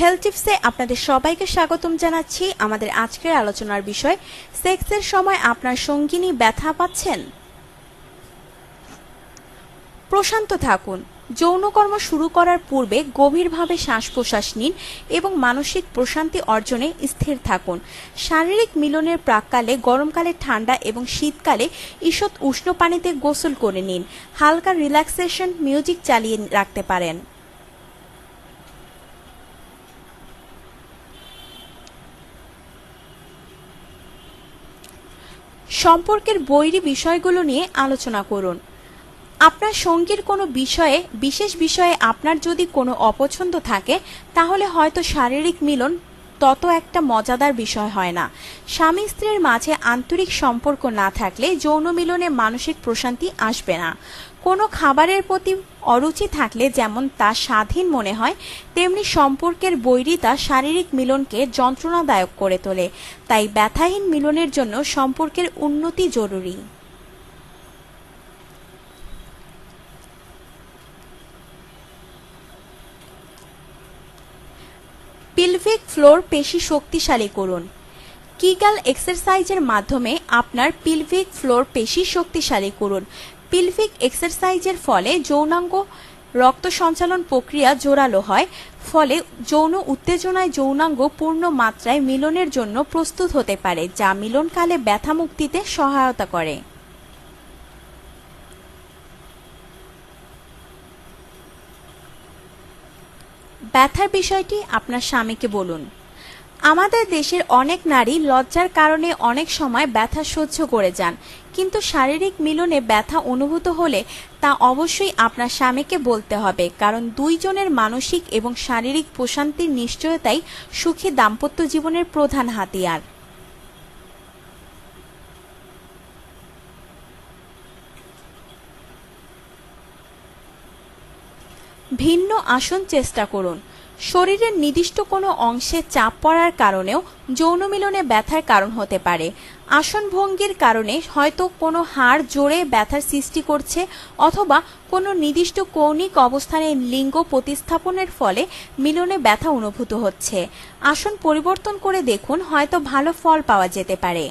Health টিপসে আপনাদের সবাইকে স্বাগতম জানাচ্ছি আমাদের আজকের আলোচনার বিষয়, সেক্সের সময় আপনার সঙ্গিনী ব্যথা পাচ্ছেন? প্রশান্ত থাকুন। যৌনকর্ম শুরু করার পূর্বে গভীরভাবে শ্বাস প্রশ্বাস নিন এবং মানসিক প্রশান্তি অর্জনে স্থির থাকুন। শারীরিক মিলনের প্রাককালে, গরমকালে ঠান্ডা এবং শীতকালে ঈষৎ উষ্ণ পানিতে গোসল করে নিন। হালকা রিল্যাক্সেশন মিউজিক চালিয়ে রাখতে পারেন। সম্পর্কের বৈরী বিষয়গুলো নিয়ে আলোচনা করুন। আপনার সঙ্গীর কোনো বিষয়ে, বিশেষ বিষয়ে আপনার যদি কোনো অপছন্দ থাকে, তাহলে হয়তো শারীরিক মিলন তত একটা মজাদার বিষয় হয় না। স্বামী স্ত্রীর মাঝে আন্তরিক সম্পর্ক না থাকলে যৌন মিলনে মানসিক প্রশান্তি আসবে না। কোনো খাবারের প্রতি অরুচি থাকলে যেমন তা স্বাধীন মনে হয়, তেমনি সম্পর্কের বৈরিতা শারীরিক মিলনকে যন্ত্রণাদায়ক করে তোলে। তাই ব্যথাহীন মিলনের জন্য সম্পর্কের উন্নতি জরুরি। পিলভিক ফ্লোর পেশি শক্তিশালী করুন। কিগাল এক্সারসাইজের মাধ্যমে আপনার পিলভিক ফ্লোর পেশি শক্তিশালী করুন। পিলভিক এক্সারসাইজের ফলে যৌনাঙ্গ রক্ত সঞ্চালন প্রক্রিয়া জোরালো হয়, ফলে যৌন উত্তেজনায় যৌনাঙ্গ পূর্ণ মাত্রায় মিলনের জন্য প্রস্তুত হতে পারে, যা মিলনকালে ব্যথা মুক্তিতে সহায়তা করে। ব্যথার বিষয়টি আপনার স্বামীকে বলুন। আমাদের দেশের অনেক নারী লজ্জার কারণে অনেক সময় ব্যথা সহ্য করে যান, কিন্তু শারীরিক মিলনে ব্যথা অনুভূত হলে তা অবশ্যই আপনার স্বামীকে বলতে হবে, কারণ দুইজনের মানসিক এবং শারীরিক প্রশান্তির নিশ্চয়তাই সুখী দাম্পত্য জীবনের প্রধান হাতিয়ার। ভিন্ন আসন চেষ্টা করুন। শরীরের নির্দিষ্ট কোনো অংশে চাপ পড়ার কারণেও যৌন মিলনে ব্যথার কারণ হতে পারে। আসন ভঙ্গির কারণে হয়তো কোনো হাড় জোরে ব্যথার সৃষ্টি করছে অথবা কোনো নির্দিষ্ট কৌণিক অবস্থানে লিঙ্গ প্রতিস্থাপনের ফলে মিলনে ব্যথা অনুভূত হচ্ছে। আসন পরিবর্তন করে দেখুন, হয়তো ভালো ফল পাওয়া যেতে পারে।